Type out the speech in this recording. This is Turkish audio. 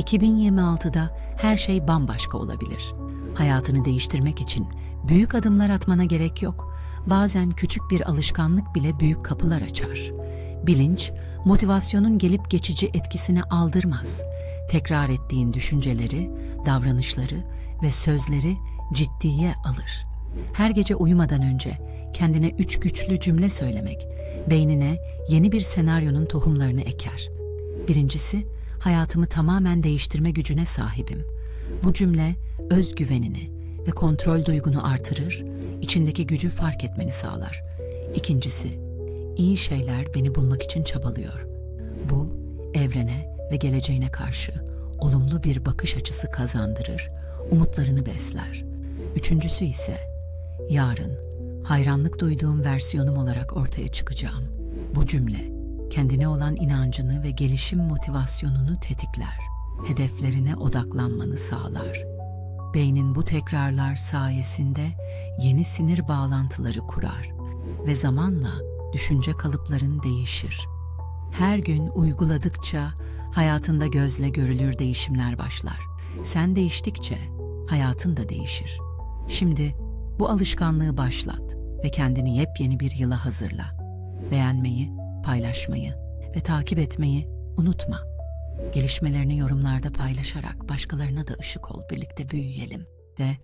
2026'da her şey bambaşka olabilir. Hayatını değiştirmek için büyük adımlar atmana gerek yok. Bazen küçük bir alışkanlık bile büyük kapılar açar. Bilinç, motivasyonun gelip geçici etkisini aldırmaz. Tekrar ettiğin düşünceleri, davranışları ve sözleri ciddiye alır. Her gece uyumadan önce kendine üç güçlü cümle söylemek, beynine yeni bir senaryonun tohumlarını eker. Birincisi, hayatımı tamamen değiştirme gücüne sahibim. Bu cümle özgüvenini ve kontrol duygunu artırır, içindeki gücü fark etmeni sağlar. İkincisi, iyi şeyler beni bulmak için çabalıyor. Bu, evrene ve geleceğine karşı olumlu bir bakış açısı kazandırır, umutlarını besler. Üçüncüsü ise, yarın hayranlık duyduğum versiyonum olarak ortaya çıkacağım. Bu cümle kendine olan inancını ve gelişim motivasyonunu tetikler. Hedeflerine odaklanmanı sağlar. Beynin bu tekrarlar sayesinde yeni sinir bağlantıları kurar ve zamanla düşünce kalıpların değişir. Her gün uyguladıkça hayatında gözle görülür değişimler başlar. Sen değiştikçe hayatın da değişir. Şimdi bu alışkanlığı başlat ve kendini yepyeni bir yıla hazırla. Beğenmeyi, paylaşmayı ve takip etmeyi unutma. Gelişmelerini yorumlarda paylaşarak başkalarına da ışık ol, birlikte büyüyelim de